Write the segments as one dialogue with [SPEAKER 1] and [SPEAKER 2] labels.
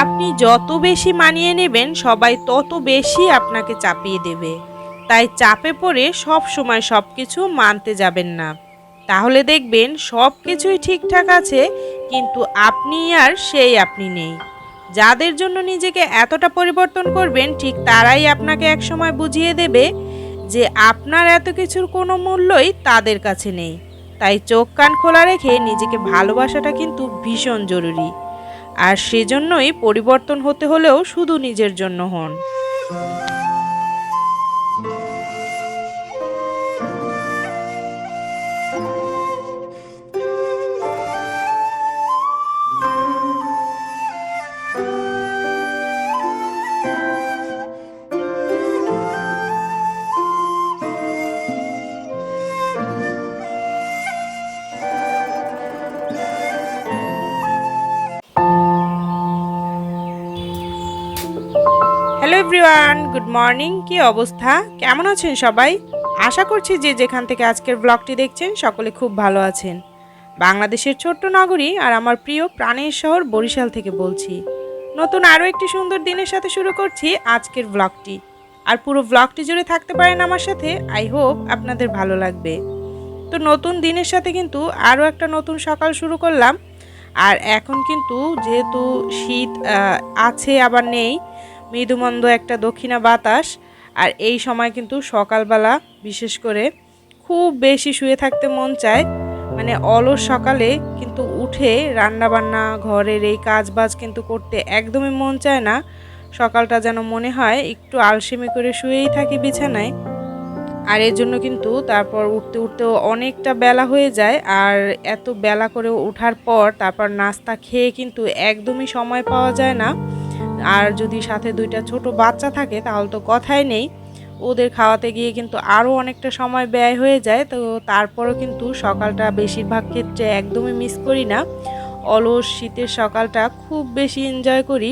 [SPEAKER 1] আপনি যত বেশি মানিয়ে নেবেন, সবাই তত বেশি আপনাকে চাপিয়ে দেবে। তাই চাপে পড়ে সব সময় সব কিছু মানতে যাবেন না। তাহলে দেখবেন সব কিছুই ঠিকঠাক আছে, কিন্তু আপনি আর সেই আপনি নেই। যাদের জন্য নিজেকে এতটা পরিবর্তন করবেন, ঠিক তারাই আপনাকে একসময় বুঝিয়ে দেবে যে আপনার এত কিছুর কোনো মূল্যই তাদের কাছে নেই। তাই চোখ কান খোলা রেখে নিজেকে ভালোবাসাটা কিন্তু ভীষণ জরুরি। আর সেজন্যই পরিবর্তন হতে হলেও শুধু নিজের জন্য হন। হ্যালো এভরিওয়ান গুড মর্নিং কি অবস্থা? কেমন আছেন সবাই? আশা করছি যে যেখান থেকে আজকের ব্লগটি দেখছেন, সকলে খুব ভালো আছেন। বাংলাদেশের ছোট্ট নগরী আর আমার প্রিয় প্রাণের শহর বরিশাল থেকে বলছি। নতুন আরও একটি সুন্দর দিনের সাথে শুরু করছি আজকের ব্লগটি আর পুরো ব্লগটি জুড়ে থাকতে পারেন আমার সাথে আই হোপ আপনাদের ভালো লাগবে। তো নতুন দিনের সাথে কিন্তু আরও একটা নতুন সকাল শুরু করলাম। আর এখন কিন্তু যেহেতু শীত আছে আবার নেই মৃদুমন্দ একটা দক্ষিণা বাতাস, আর এই সময় কিন্তু সকালবেলা, বিশেষ করে খুব বেশি শুয়ে থাকতে মন চায়। মানে অলস সকালে কিন্তু উঠে রান্না বান্না ঘরের এই কাজ বাজ কিন্তু করতে একদমই মন চায় না। সকালটা যেন মনে হয় একটু আলসেমি করে শুয়েই থাকি বিছানায়। আর এর জন্য কিন্তু তারপর উঠতে উঠতেও অনেকটা বেলা হয়ে যায়, আর এত বেলা করে ওঠার পর তারপর নাস্তা খেয়ে কিন্তু একদমই সময় পাওয়া যায় না। আর যদি সাথে দুইটা ছোট বাচ্চা থাকে, তাহলে তো কথাই নেই। ওদের খাওয়াতে গিয়ে কিন্তু আরও অনেকটা সময় ব্যয় হয়ে যায়, তো তারপরও কিন্তু সকালটা বেশিরভাগ ক্ষেত্রে একদমই মিস করি না। অলস শীতের সকালটা খুব বেশি এনজয় করি।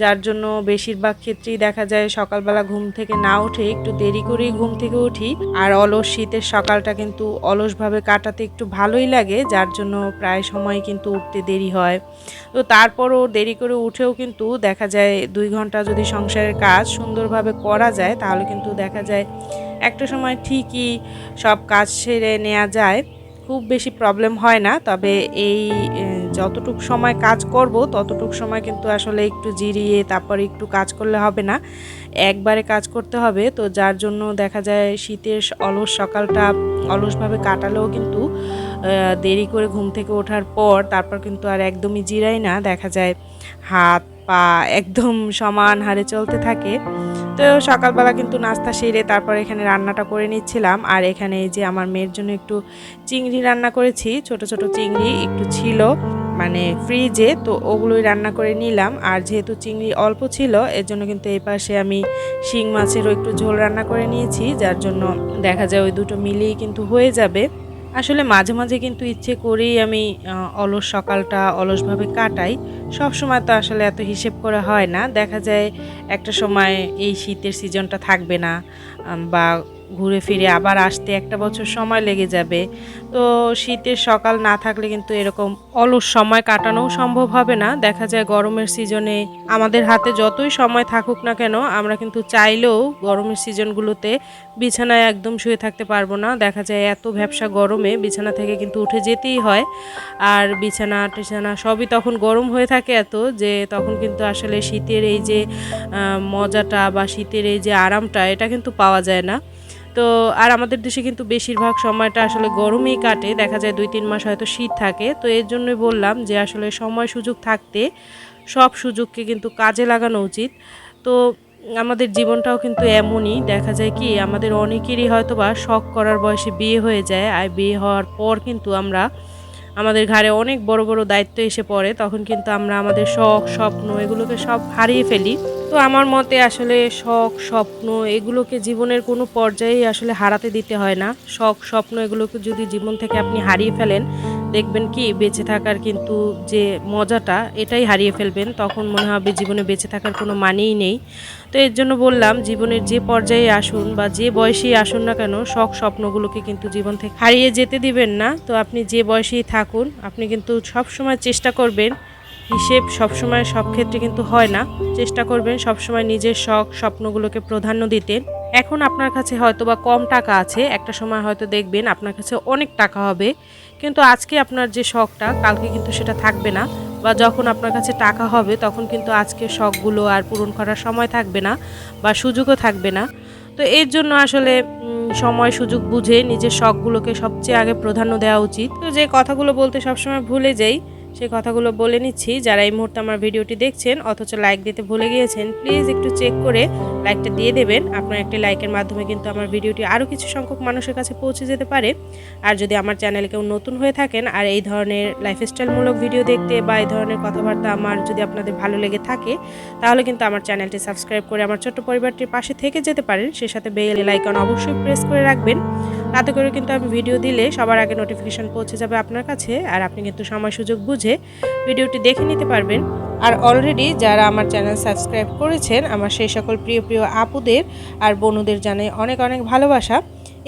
[SPEAKER 1] যার জন্য বেশিরভাগ ক্ষেত্রেই দেখা যায় সকালবেলা ঘুম থেকে না উঠে একটু দেরি করেই ঘুম থেকে উঠি। আর অলস শীতের সকালটা কিন্তু অলসভাবে কাটাতে একটু ভালোই লাগে, যার জন্য প্রায় সময় কিন্তু উঠতে দেরি হয়। তো তারপরও দেরি করে উঠেও কিন্তু দেখা যায় দুই ঘণ্টা যদি সংসারের কাজ সুন্দরভাবে করা যায়, তাহলে কিন্তু দেখা যায় একটা সময় ঠিকই সব কাজ সেরে নেওয়া যায়। খুব বেশি প্রবলেম হয় না, তবে এই যতটুক সময় কাজ করব, ততটুক সময় কিন্তু আসলে একটু জিরিয়ে, তারপর একটু কাজ করলে হবে না। একবারে কাজ করতে হবে, তো যার জন্য দেখা যায় শীতের অলস সকালটা অলসভাবে কাটালেও কিন্তু দেরি করে ঘুম থেকে ওঠার পর তারপর কিন্তু আর একদমই জিরাই না। দেখা যায় হাত, পা একদম সমান হারে চলতে থাকে। তো সকালবেলা কিন্তু নাস্তা সেরে তারপর এখানে রান্নাটা করে নিচ্ছিলাম। আর এখানে এই যে আমার মেয়ের জন্য একটু চিংড়ি রান্না করেছি, ছোট ছোট চিংড়ি একটু ছিল মানে ফ্রিজে তো ওগুলোই রান্না করে নিলাম। আর যেহেতু চিংড়ি অল্প ছিল, এর জন্য কিন্তু এই পাশে আমি শিং মাছেরও একটু ঝোল রান্না করে নিয়েছি, যার জন্য দেখা যায় ওই দুটো মিলিয়ে কিন্তু হয়ে যাবে। আসলে মাঝে মাঝে কিন্তু ইচ্ছে করেই আমি অলস সকালটা অলসভাবে কাটাই। সব সময় তো আসলে এত হিসেব করা হয় না। দেখা যায় একটা সময় এই শীতের সিজনটা থাকবে না বা ঘুরে ফিরে আবার আসতে একটা বছর সময় লেগে যাবে। তো শীতের সকাল না থাকলে কিন্তু এরকম অলস সময় কাটানোও সম্ভব হবে না। দেখা যায় গরমের সিজনে আমাদের হাতে যতই সময় থাকুক না কেন, আমরা কিন্তু চাইলেও গরমের সিজনগুলোতে বিছানায় একদম শুয়ে থাকতে পারব না। দেখা যায় এত ভ্যাবসা গরমে বিছানা থেকে কিন্তু উঠে যেতেই হয়। আর বিছানা, টিছানা সবই তখন গরম হয়ে থাকে এত যে তখন কিন্তু আসলে শীতের এই যে মজাটা বা শীতের এই যে আরামটা, এটা কিন্তু পাওয়া যায় না। তো আর আমাদের দেশে কিন্তু বেশিরভাগ সময়টা আসলে গরমেই কাটে। দেখা যায় দুই, তিন মাস হয়তো শীত থাকে। তো এর জন্যই বললাম যে আসলে সময় সুযোগ থাকতে সব সুযোগকে কিন্তু কাজে লাগানো উচিত। তো আমাদের জীবনটাও কিন্তু এমনই। দেখা যায় কি, আমাদের অনেকেরই হয়তো বা শখ করার বয়সে বিয়ে হয়ে যায়। আর বিয়ে হওয়ার পর কিন্তু আমরা আমাদের ঘাড়ে অনেক বড় বড় দায়িত্ব এসে পড়ে। তখন কিন্তু আমরা আমাদের শখ, স্বপ্ন এগুলোকে সব হারিয়ে ফেলি। তো আমার মতে আসলে শখ, স্বপ্ন এগুলোকে জীবনের কোনো পর্যায়েই আসলে হারাতে দিতে হয় না। শখ, স্বপ্ন এগুলোকে যদি জীবন থেকে আপনি হারিয়ে ফেলেন, দেখবেন কি বেঁচে থাকার কিন্তু যে মজাটা, এটাই হারিয়ে ফেলবেন। তখন মনে হবে জীবনে বেঁচে থাকার কোনো মানেই নেই। তো এর জন্য বললাম, জীবনের যে পর্যায়ে আসুন বা যে বয়সেই আসুন না কেন, শখ, স্বপ্নগুলোকে কিন্তু জীবন থেকে হারিয়ে যেতে দিবেন না। তো আপনি যে বয়সেই থাকুন, আপনি কিন্তু সব সময় চেষ্টা করবেন হিসেব সবসময় সব ক্ষেত্রে কিন্তু হয় না। চেষ্টা করবেন সবসময় নিজের শখ, স্বপ্নগুলোকে প্রাধান্য দিতে। এখন আপনার কাছে হয়তো বা কম টাকা আছে, একটা সময় হয়তো দেখবেন আপনার কাছে অনেক টাকা হবে। কিন্তু আজকে আপনার যে শখটা, কালকে কিন্তু সেটা থাকবে না। বা যখন আপনার কাছে টাকা হবে, তখন কিন্তু আজকে শখগুলো আর পূরণ করার সময় থাকবে না বা সুযোগও থাকবে না। তো এর জন্য আসলে সময়, সুযোগ বুঝে নিজের শখগুলোকে সবচেয়ে আগে প্রাধান্য দেওয়া উচিত। তো যে কথাগুলো বলতে সবসময় ভুলে যাই সেই কথাগুলো বলে নিচ্ছি। যারা এই মুহূর্তে আমার ভিডিওটি দেখছেন, অথচ লাইক দিতে ভুলে গিয়েছেন প্লিজ একটু চেক করে লাইকটা দিয়ে দেবেন। আপনার একটি লাইকের মাধ্যমে কিন্তু আমার ভিডিওটি আরও কিছু সংখ্যক মানুষের কাছে পৌঁছে যেতে পারে। আর যদি আমার চ্যানেলে কেউ নতুন হয়ে থাকেন আর এই ধরনের লাইফস্টাইলমূলক ভিডিও দেখতে বা এই ধরনের কথাবার্তা আমার যদি আপনাদের ভালো লেগে থাকে, তাহলে কিন্তু আমার চ্যানেলটি সাবস্ক্রাইব করে আমার ছোট্ট পরিবারটির পাশে থেকে যেতে পারেন। সে সাথে বেল আইকন অবশ্যই প্রেস করে রাখবেন। তাতে করে কিন্তু আমি ভিডিও দিলে সবার আগে নোটিফিকেশন পৌঁছে যাবে আপনার কাছে, আর আপনি কিন্তু সময় সুযোগ বুঝে ভিডিওটি দেখে নিতে পারবেন। আর অলরেডি যারা আমার চ্যানেল সাবস্ক্রাইব করেছেন, আমার সেই সকল প্রিয় প্রিয় আপুদের আর বনুদের জানাই অনেক অনেক ভালোবাসা।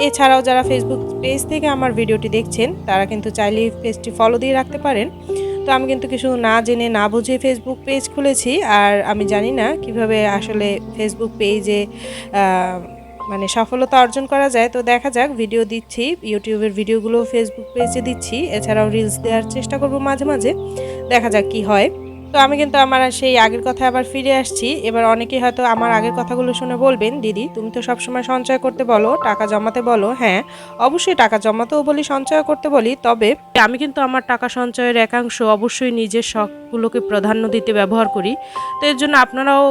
[SPEAKER 1] এছাড়াও যারা ফেসবুক পেজ থেকে আমার ভিডিওটি দেখছেন, তারা কিন্তু চাইলে পেজটি ফলো দিয়ে রাখতে পারেন। তো আমি কিন্তু কিছু না জেনে, না বুঝে ফেসবুক পেজ খুলেছি, আর আমি জানি না কীভাবে আসলে ফেসবুক পেজে মানে সফলতা অর্জন করা যায়। তো দেখা যাক ভিডিও দিচ্ছি, ইউটিউবের ভিডিওগুলো ফেসবুক পেজে দিচ্ছি, এছাড়াও রিলস দেওয়ার চেষ্টা করব মাঝে মাঝে, দেখা যাক কি হয়। তো আমি কিন্তু আমার সেই আগের কথা আবার ফিরে আসছি। এবার অনেকেই হয়তো আমার আগের কথাগুলো শুনে বলবেন, দিদি, তুমি তো সবসময় সঞ্চয় করতে বলো, টাকা জমাতে বলো। হ্যাঁ অবশ্যই টাকা জমাতেও বলি, সঞ্চয় করতে বলি, তবে আমি কিন্তু আমার টাকা সঞ্চয়ের একাংশ অবশ্যই নিজের শখগুলোকে প্রাধান্য দিতে ব্যবহার করি। তো এর জন্য আপনারাও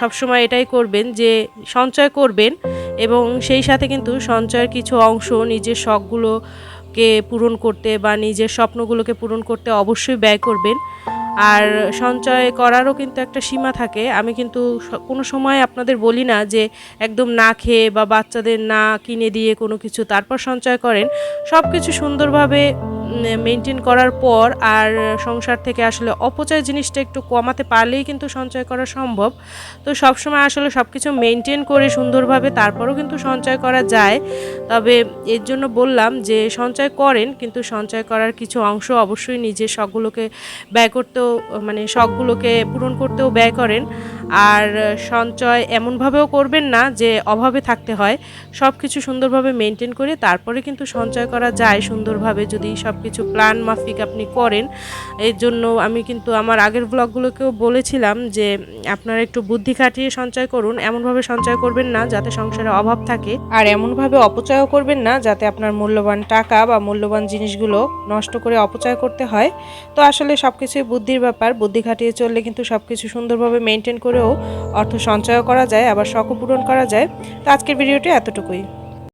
[SPEAKER 1] সবসময় এটাই করবেন যে সঞ্চয় করবেন এবং সেই সাথে কিন্তু সঞ্চয়ের কিছু অংশ নিজের শখগুলোকে পূরণ করতে বা নিজের স্বপ্নগুলোকে পূরণ করতে অবশ্যই ব্যয় করবেন। আর সঞ্চয় করারও কিন্তু একটা সীমা থাকে। আমি কিন্তু কোনো সময় আপনাদের বলি না যে একদম না খেয়ে বা বাচ্চাদের না কিনে দিয়ে কোনো কিছু তারপর সঞ্চয় করেন। সব কিছু সুন্দরভাবে মেনটেন করার পর আর সংসার থেকে আসলে অপচয় জিনিসটা একটু কমাতে পারলেই কিন্তু সঞ্চয় করা সম্ভব। তো সবসময় আসলে সব কিছু মেনটেন করে সুন্দরভাবে তারপরও কিন্তু সঞ্চয় করা যায়। তবে এর জন্য বললাম যে সঞ্চয় করেন, কিন্তু সঞ্চয় করার কিছু অংশ অবশ্যই নিজের শখগুলোকে ব্যয় করতেও মানে শখগুলোকে পূরণ করতেও ব্যয় করেন। আর সঞ্চয় এমনভাবেও করবেন না যে অভাবে থাকতে হয়। সব কিছু সুন্দরভাবে মেনটেন করে তারপরে কিন্তু সঞ্চয় করা যায় সুন্দরভাবে যদি সব কিছু প্ল্যান মাফিক আপনি করেন। এর জন্য আমি কিন্তু আমার আগের ব্লগগুলোকেও বলেছিলাম যে, আপনারা একটু বুদ্ধি খাটিয়ে সঞ্চয় করুন। এমনভাবে সঞ্চয় করবেন না যাতে সংসারে অভাব থাকে। আর এমনভাবে অপচয়ও করবেন না যাতে আপনার মূল্যবান টাকা বা মূল্যবান জিনিসগুলো নষ্ট করে অপচয় করতে হয়। তো আসলে সব কিছুই বুদ্ধির ব্যাপার। বুদ্ধি খাটিয়ে চললে কিন্তু সব কিছু সুন্দরভাবে মেনটেন করেও অর্থ সঞ্চয় করা যায় আবার শখ পূরণ করা যায়। তো আজকের ভিডিওটি এতটুকুই।